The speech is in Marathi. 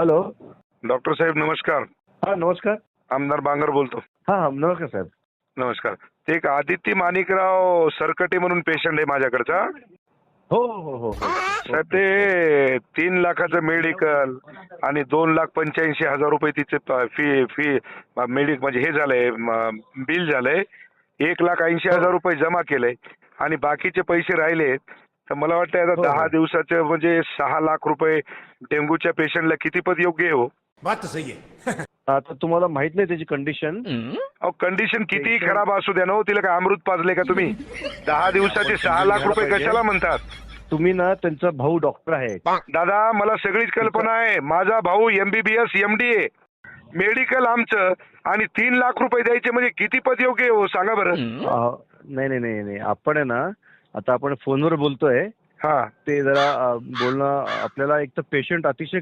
हॅलो डॉक्टर साहेब नमस्कार. हा नमस्कार. आमदार बांगर बोलतो. हा हा नमस्कार साहेब. नमस्कार. ते एक आदित्य माणिकराव सरकटे म्हणून पेशंट आहे माझ्याकडचा. हो हो हो. हो साहेब ते तीन लाखाचं मेडिकल आणि दोन लाख पंच्याऐंशी हजार रुपये तिचे फी फी मेडिक म्हणजे हे झालंय बिल झालंय. एक लाख ऐंशी हजार रुपये जमा केलंय. आणि बाकीचे पैसे राहिले. तर मला वाटतं आता हो, दहा हो. दिवसाचे म्हणजे सहा लाख रुपये डेंग्यूच्या पेशंटला किती पद योग्य आहे हो? बात सही है आता तुम्हाला माहीत नाही त्याची कंडिशन अहो कंडिशन कितीही खराब असू द्या ना हो, तिला काय अमृत पाजले का तुम्ही? दहा दिवसाचे सहा लाख रुपये कशाला म्हणतात? तुम्ही ना त्यांचा भाऊ डॉक्टर आहे. दादा मला सगळीच कल्पना आहे. माझा भाऊ एमबीबीएस एमडी आहे मेडिकल आमचं आणि तीन लाख रुपये द्यायचे म्हणजे किती पद योग्य आहे हो? सांगा बरं. नाही नाही नाही नाही. आपण आहे ना आता आपण फोनवर बोलतोय. हा. ते जरा बोलणं आपल्याला एक तर पेशंट अतिशय